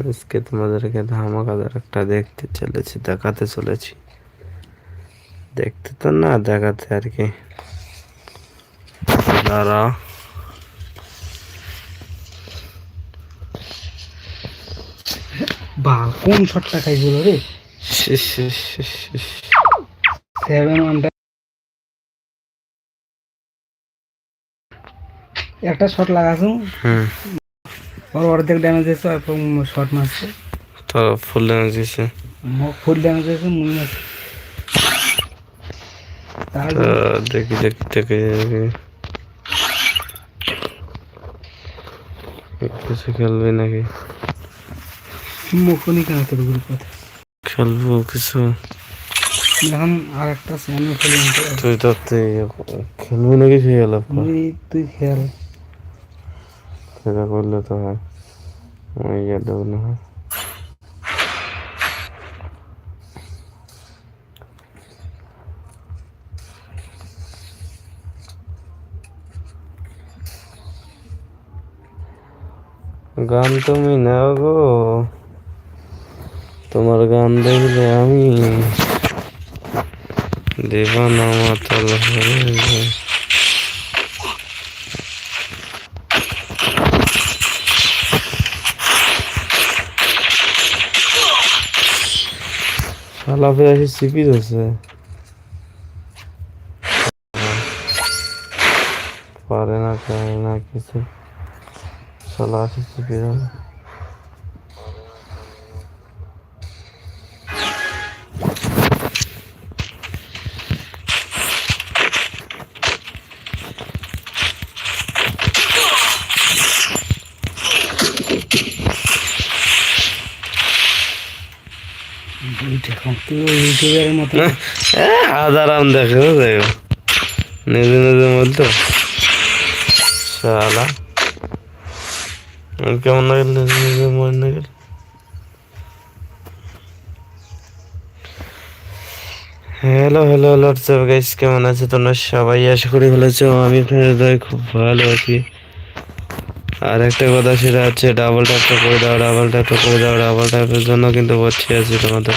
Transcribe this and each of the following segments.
আজকে তোমাদেরকে ধামাকাদার একটা দেখতে চলেছি দেখাতে চলেছি। দেখতে তো না দেখাতে আর কি। দাঁড়া। বা কোন শটটা খাইছিল রে। সেভেন ওয়ানটা একটা শট লাগাছো? হুম। ওর অর্ধেক ড্যামেজ হয়েছে এবং শট মারছে। তো ফুল ড্যামেজ দিছে ফুল ড্যামেজ হয়েছে মুই মারছে দেখি দেখি দেখি কিছু খেলবি নাকি? মুখনি কেন তোর গ্রুপে খেলব কিছু। এখন আর একটা খুলে তুই তো খেলবি নাকি খেয়ে তুই খেয়াল সেটা করলে তো হয় আমি গেল না। হয় গান তুমি নাও গো। তোমার গান দেখলে আমি দেবানা মাতাল হয়ে যাই শালা ফের আছে পারে না করে না কিছু শালা আসে চিপি দেবে আদারাম দেখে, দেখো। নিজে নিজের মধ্যে কেমন লাগল নিজে মনে লাগল hello hello hello WhatsApp guys কেমন আছে তোমরা সবাই? আশা করি ভালো আছো। আমি আপনাদের খুব ভালো আছি। আর একটা কথা সেটা হচ্ছে ডাবল ট্যাপটা করে দাও ডাবল ট্যাপটা করে দাও ডাবল ট্যাপের জন্য কিন্তু বসে আছি তোমাদের।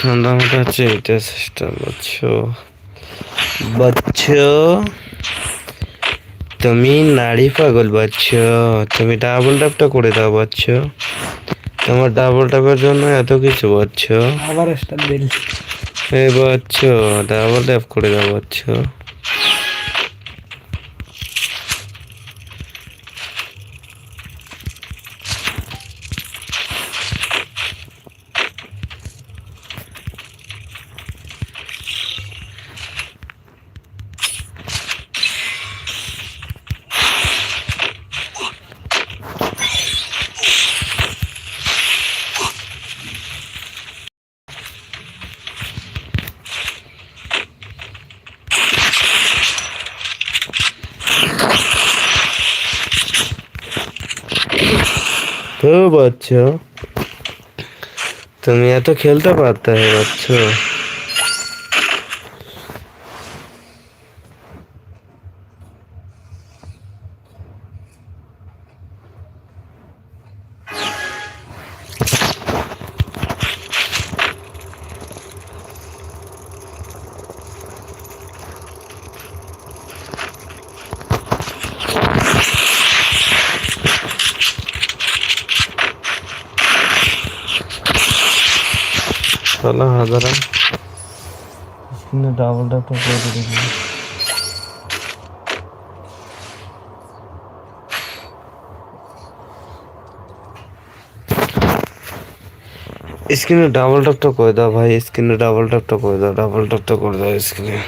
ঠান্ডা মাথা হচ্ছে এটা চেষ্টা বুঝছ বাচ্চো তুমি নারী পাগল বাচ্চ তুমি ডাবল ট্যাপটা করে দাও বাচ্চ তোমার ডাবল ট্যাপের জন্য এত কিছু বাচ্চ আবার স্টার দিল এই বাচ্চ ডাবল ট্যাপ করে দাও বাচ্চ তো বাচ্চা তুমি এত খেলতে পারতে বাচ্চা বাচ্চ চলো হাজারা ট্যাপটা করে দেখি স্ক্রিনে ডাবল ট্যাপটা করে দাও ভাই স্ক্রিনে ডাবল ট্যাপটা করে দাও ডাবল ট্যাপটা করে দাও স্ক্রিনে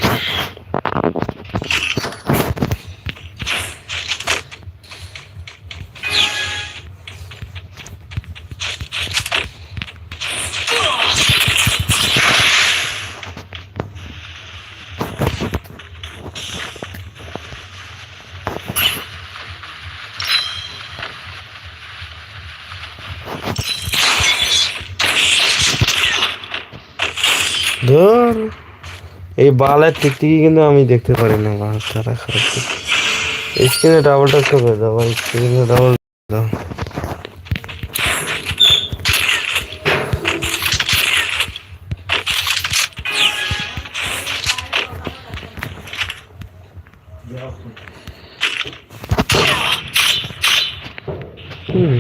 ধর। এই বালের টিকটিকি কিন্তু আমি দেখতে পারি না বা তারা খারাপ স্ক্রিনে ডাবল টাচ করে দাও ভাই স্ক্রিনে ডাবল দাও। হুম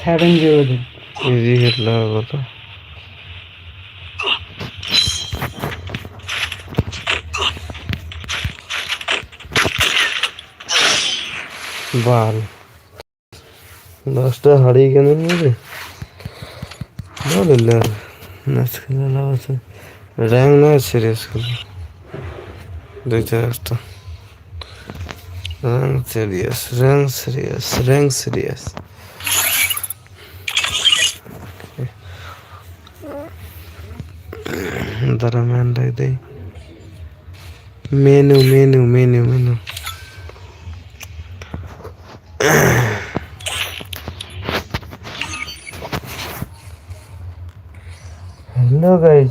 সেভেন জিরো দিন। ইজি হেড লাগা কথা বাল। দশটা হারিয়ে কেন নেবে বলে নাচ খেলে লাভ আছে। র্যাঙ্ক না সিরিয়াস খেলে দুই চারটা। Rank serious rank serious rank serious দাঁড়া ম্যান ডাক দেই। Menu menu menu menu.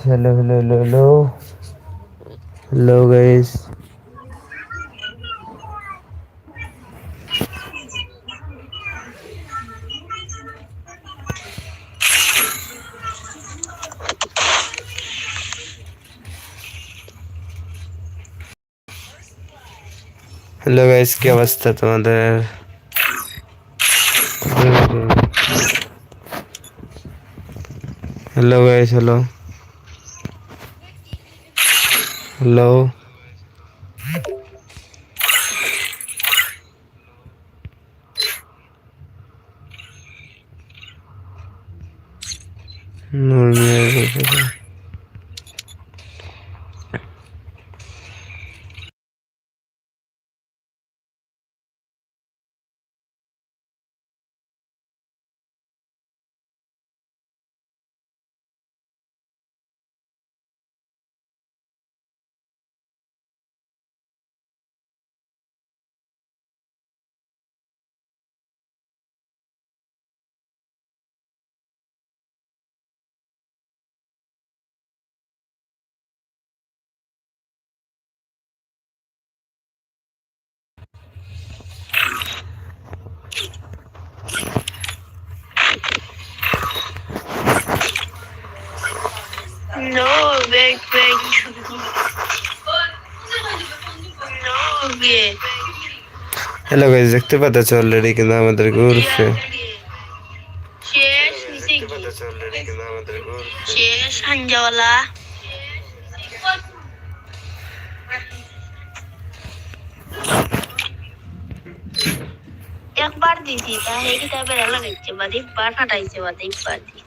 Hello guys hello hello hello hello hello guys hello guys কি অবস্থা তোমাদের hello guys hello hello Noor Mia বলতেছে। No, wait, wait. No, wait. Hello guys দেখতে পাচ্ছ already কিন্তু আমাদের ঘুরছে। একবার দিছি তাহলে কি তারপরে বেড়া লাগাইছে বা একবার ফাটাইছে বা একবার দি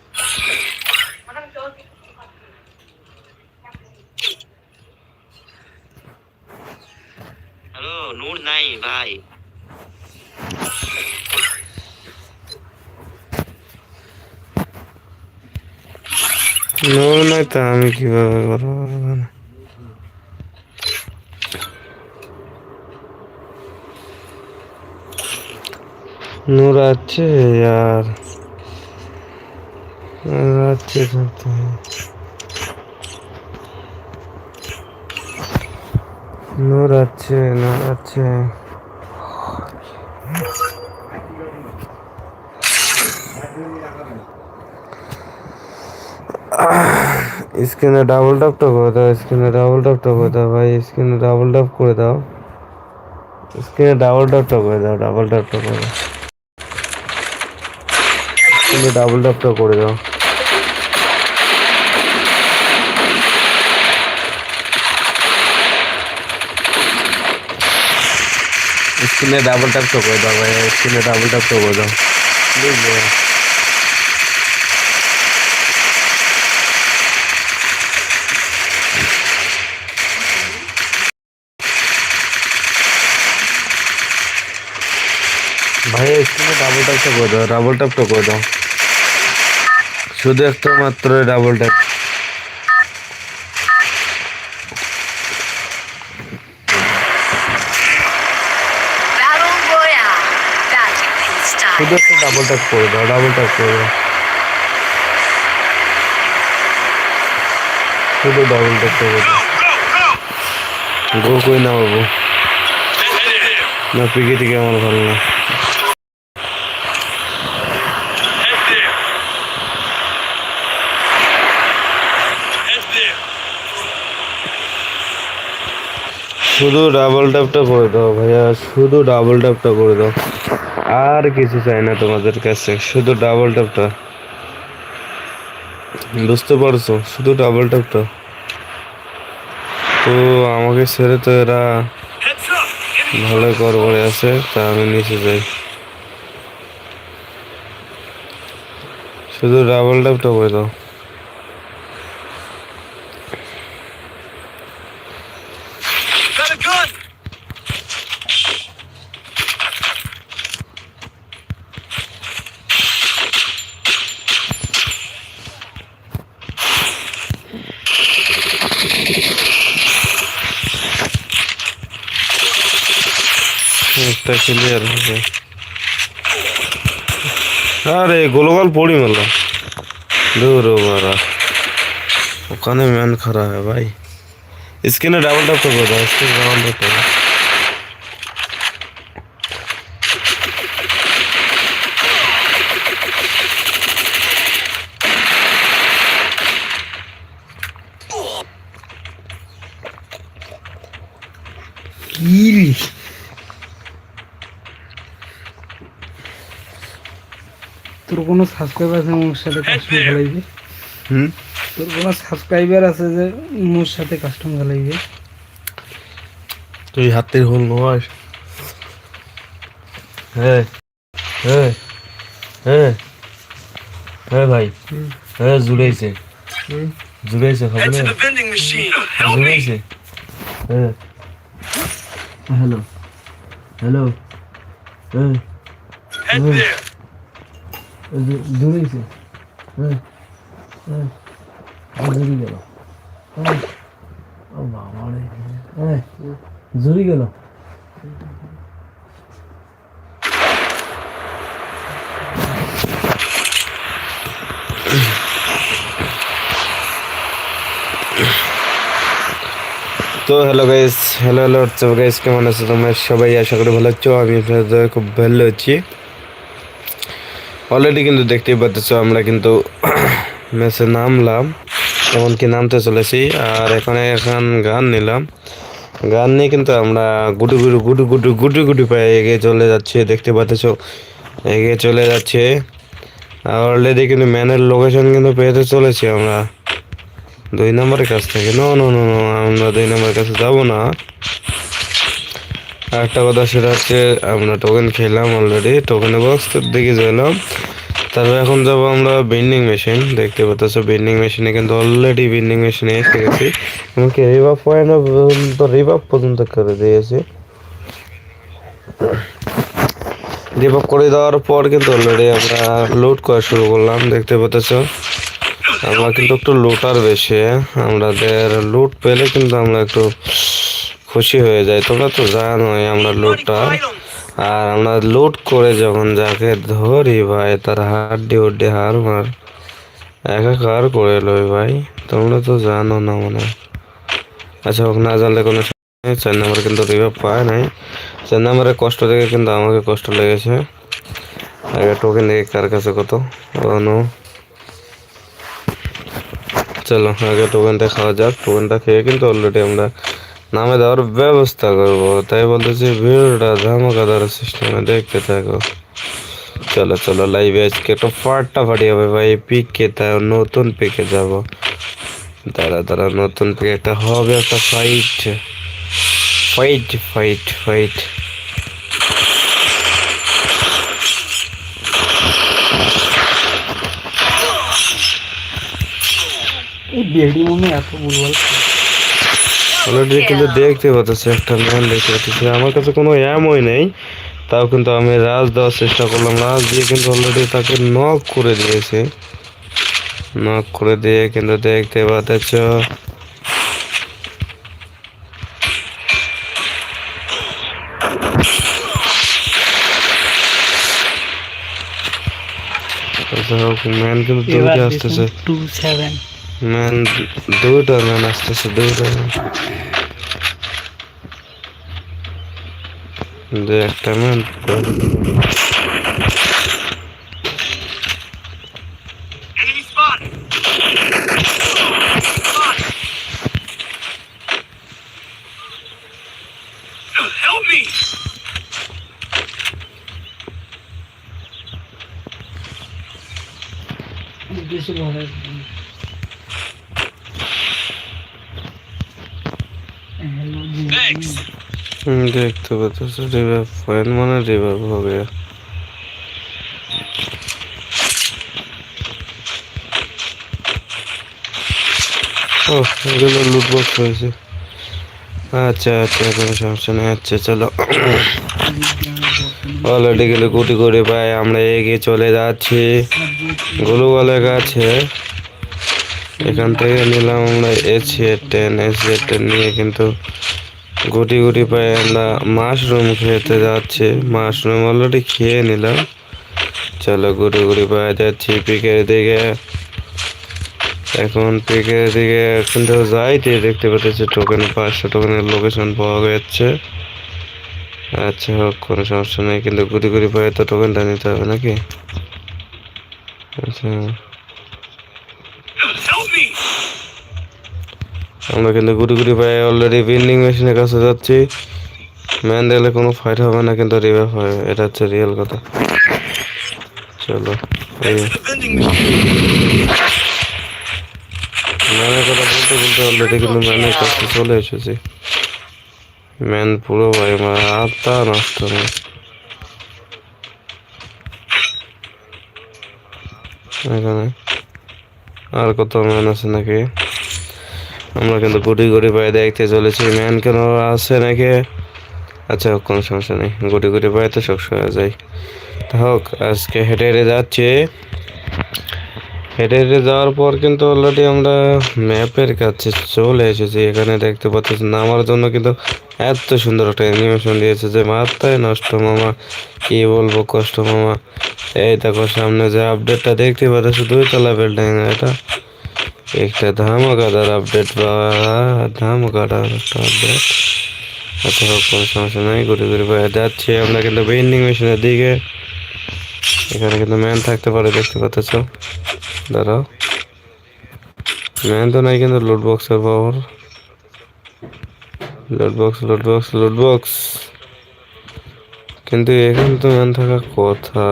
হ্যালো নূর নাই ভাই। নয় তা, আমি কীভাবে করব? নূর আছে, আর আছে করতে নূর আছে নূর আছে। স্ক্রিনে ডাবল ট্যাপটা করে দাও, স্ক্রিনে ডাবল ট্যাপটা করে দাও ভাই, স্ক্রিনে ডাবল ট্যাপ করে দাও। স্ক্রিনে ডাবল ট্যাপটা করে দাও ডাবল ট্যাপটা করে দাও। স্ক্রিনে ডাবল ট্যাপটা করে দাও। স্ক্রিনে ডাবল ট্যাপটা করে দাও ভাই, স্ক্রিনে ডাবল ট্যাপটা করে দাও। প্লিজ ভাই ভাই স্ক্রিনে ডাবল ট্যাপটা করে দাও ডাবল করে দাও। শুধু একটা মাত্র ডাবল ট্যাপ. শুধু ডাবল ট্যাপ করে দাও ডাবল ট্যাপ করে দাও। শুধু ডাবল ট্যাপটা করে দাও। গো কই না বাবু? না পিকে টিকে আমার ভালো না। শুধু ডাবল ট্যাপটা করে দাও ভাইয়া, শুধু ডাবল ট্যাপটা করে দাও। আর কিছু চাই না তোমাদের কাছে, শুধু ডাবল ট্যাপটা বুঝতে পারছ? শুধু ডাবল ট্যাপটা তো আমাকে ছেড়ে তো এরা ভালো কর আছে, তা আমি নিচে যাই। শুধু ডাবল ট্যাপটা করে দাও। अरे गोलगोल पूड़ी मिला दूर हो मारा वो खाने में खड़ा है भाई इसके ना डबल डॉक्टर बोल रहा है इसके डबल डॉक्टर সাবস্ক্রাইবার আছে মোর সাথে কাস্টম খেলাইবে হুম। তোর কোনো সাবস্ক্রাইবার আছে যে মোর সাথে কাস্টম খেলাইবে তুই হাতের হোল নয় হ্যাঁ হ্যাঁ হ্যাঁ হ্যাঁ ভাই হ্যাঁ জুড়েছে হুম। জুড়েছে খবর নেই জুড়েছে হ্যাঁ হ্যালো। হ্যালো। হ্যাঁ হ্যাঁ হ্যাঁ গেল হ্যাঁ বাবা রে হ্যাঁ জুড়ি গেল তো hello guys hello hello WhatsApp guys কেমন আছো তোমরা? সবাই আশা করি ভালো আছো আমি আপনাদের খুব ভালো আছি। অলরেডি কিন্তু দেখতেই পাচ্ছ আমরা কিন্তু ম্যাচে নামলাম, এমনকি নামতে চলেছি, আর এখানে এখন গান নিলাম। গান নিয়ে কিন্তু আমরা গুডু গুডু গুডু গুডু গুডু গুডু পায়ে এগিয়ে চলে যাচ্ছে, দেখতে পাচ্ছ এগিয়ে চলে যাচ্ছে। আর অলরেডি কিন্তু ম্যানের লোকেশন কিন্তু পেতে চলেছি আমরা। দুই নম্বরের কাছ থেকে। নো নো নো আমরা দুই নম্বরের কাছে যাব না। একটা কথা সেটা হচ্ছে, আমরা টোকেন খেলাম অলরেডি টোকেনের বক্স দিকে গেলাম তারপর এখন যাব আমরা বেন্ডিং মেশিন দেখতে পাচ্ছ বেন্ডিং মেশিনে কিন্তু অলরেডি বেন্ডিং মেশিনে এসে গেছি। এমনকি রিভাব পয়েন্ট পর্যন্ত রিভাব পর্যন্ত করে দিয়েছি। রিভাব করে দেওয়ার পর কিন্তু অলরেডি আমরা লোড করা শুরু করলাম, দেখতে পাচ্ছ। আমরা কিন্তু একটু লুটার বেশি? আমাদের লুট পেলে কিন্তু আমরা একটু খুশি হয়ে যায়। তোমরা তো জানোই আমরা লুটার আর আমরা লুট করে যখন যাকে ধরি ভাই, তার হাড্ডি উড্ডি হার মার একাকার করে লই ভাই। তোমরা তো জানো না মনে। আচ্ছা হোক, না জানলে কোনো চার নম্বর কিন্তু রিভাব পায় নাই। চার নম্বরের কষ্ট দেখে কিন্তু আমাকে কষ্ট লেগেছে। আগে টোকেন দেখে কার কাছে কত। নো। চলো, আগে টোকেনটা খাওয়া যাক। টোকেনটা খেয়ে কিন্তু অলরেডি আমরা নামে দেওয়ার ব্যবস্থা করব। তাই বলতেছি, ভিডিওটা ধামাকাদার সিস্টেমে দেখতে থাকো। চলো চলো লাইভে আজকে একটা ফাটাফাটি হবে ভাই। পিকে তাই নতুন পিকে যাব। দাঁড়া দাঁড়া, নতুন পিকে একটা হবে একটা ফাইট ফাইট ফাইট ফাইট বেডি মনে এত বলবল অলরেডি কিন্তু দেখতে পাচ্ছি একটা ম্যান দেখতে পাচ্ছি আমার কাছে কোনো অ্যামই নেই তাও কিন্তু আমি রাজ দেওয়ার চেষ্টা করলাম। রাজ দিয়ে কিন্তু অলরেডি তাকে নক করে দিয়েছে। নক করে দিয়ে কিন্তু দেখতে পাচ্ছ। ম্যান কিন্তু দৌড়ে আসতেছে। টু সেভেন ম্যান দুটো ম্যান আসতেছে দুটো ম্যান দু একটা man Enemy spotted. Spotted. Help me! বেশি ভয় হ্যালো Thanks. হুম, দেখতে পাচ্ছ রিভাইভ পয়েন্ট মানে রিভাইভ হবে। ও এগুলো হয়েছে আচ্ছা আচ্ছা কোনো সমস্যা নেই। আচ্ছা চলো। অলরেডি গেলে কুটি করে পাই আমরা এগিয়ে চলে যাচ্ছি। গ্লোবালের কাছে এখান থেকে নিলাম আমরা এসি টেন এসি টেন নিয়ে কিন্তু গুটি গুটি পায়ে আমরা মাশরুম খেতে যাচ্ছি। মাশরুম অলরেডি খেয়ে নিলাম। চলো গুটি গুটি পায়ে যাচ্ছি পিকের দিকে। এখন পিকের দিকে, এখন কিন্তু যাইতে দেখতে পাচ্ছি টোকেন পাঁচশো টোকেনের লোকেশন পাওয়া গেছে। আচ্ছা হোক, কোনো সমস্যা নেই, কিন্তু গুটি গুটি পায়ে তো টোকেনটা নিতে হবে নাকি? আচ্ছা। আমরা কিন্তু গুটি গুটি পায়ে অলরেডি বিল্ডিং মেশিনের কাছে যাচ্ছি। ম্যান দিলে কোনো ফাইট হবে না কিন্তু রিভাইভ হবে, এটা হচ্ছে রিয়েল কথা। চলো ম্যানের কথা বলতে বলতে অলরেডি কিন্তু ম্যানের কাছে চলে এসেছি। ম্যান পুরো ভাই, আমার আত্মা নষ্ট নেই। এখানে আর কত ম্যান আছে নাকি? আমরা কিন্তু গুটি গুটি পায়ে দেখতে চলেছি। ম্যান কেন আছে নাকি? আচ্ছা কোনো সমস্যা নেই। গুটি গুটি পায়ে তো সবসময় যাই তা হোক, আজকে হেঁটে হেঁটে যাচ্ছি। হেঁটে হেঁটে যাওয়ার পর কিন্তু অলরেডি আমরা ম্যাপের কাছে চলে এসেছি। এখানে দেখতে পাচ্ছি নামার জন্য কিন্তু এত সুন্দর একটা অ্যানিমেশন দিয়েছে যে মাথায় নষ্ট মামা, কি বলব কষ্ট মামা। এই দেখো, সামনে যে আপডেটটা দেখতে পাচ্ছি দুইতলা বিল্ডিং এটা একটা ধামাকাদার আপডেট বা ধামাকাদার একটা আপডেট হোক, কোনো সমস্যা নাই ঘুরে ঘুরে বাইরে যাচ্ছি। আমরা কিন্তু বেন্ডিং মেশিনের দিকে। এখানে কিন্তু ম্যান থাকতে পারে দেখতে পাচ্ছ। দাঁড়াও। ম্যান তো নাই কিন্তু লুট বক্সের পাওয়ার লুট বক্স লুট বক্স লুট বক্স কিন্তু এখানে তো ম্যান থাকার কথা।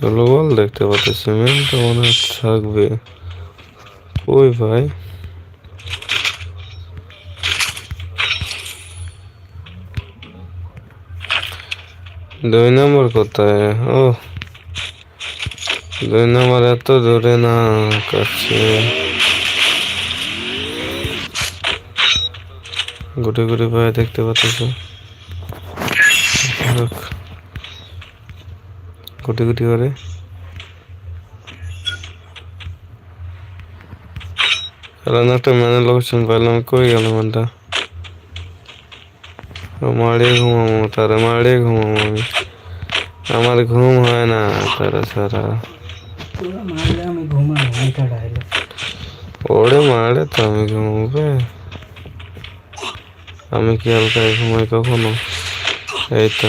গ্লোবাল দেখতে পাচ্ছি। ম্যান তো মনে থাকবে। ওই ভাই। দুই নম্বর কোথায়? ও। দুই নম্বর এত দূরে না, কাছে। গুটি গুটি পায়ে দেখতে পাচ্ছ। গুটি গুটি করে। কারণ একটা ম্যানের লোকেশন পাইলাম কই গেল ম্যানটা মারিয়ে ঘুমাবো তারা মারিয়ে ঘুমাবো আমি আমার ঘুম হয় না তারা সারা ওরে মারে তো আমি ঘুমাবে আমি কি হালকায় ঘুমাই কখনো এই তো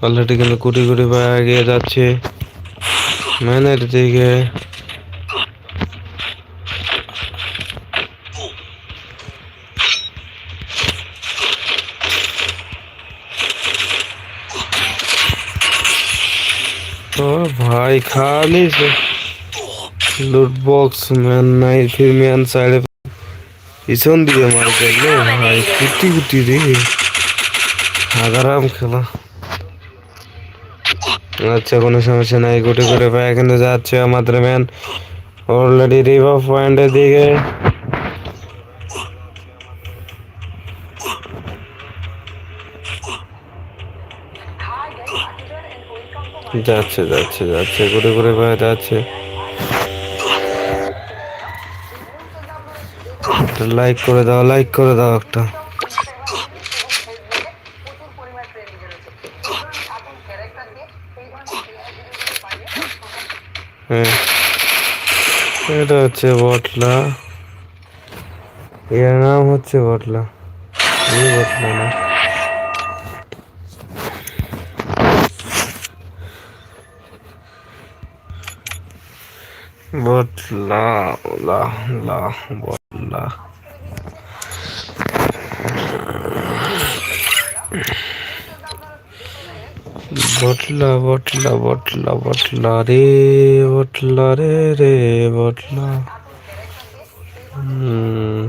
সেটা কিন্তু কুটি কুটি পায়ে এগিয়ে যাচ্ছে। ম্যানের দিকে। ও ভাই, খালি লুট বক্স ম্যান নাই ফির ম্যান সাইডে পিছন দিকে মারে দেখলে ভাই, কুটি কুটি রে। আগারাম খেলা। আচ্ছা কোনো সমস্যা নাই, গুটি করে পায় কিন্তু যাচ্ছে আমাদের ম্যান অলরেডি রিভার পয়েন্টের দিকে। যাচ্ছে যাচ্ছে যাচ্ছে ঘুরে ঘুরে পায়ে যাচ্ছে। লাইক করে দাও লাইক করে দাও একটা। হ্যাঁ। এটা হচ্ছে বটলা। এর নাম হচ্ছে বটলা। এই বটলা না। লা বটলা। বটলা বটলা বটলা বটলা রে বটলা রে রে বটলা হুম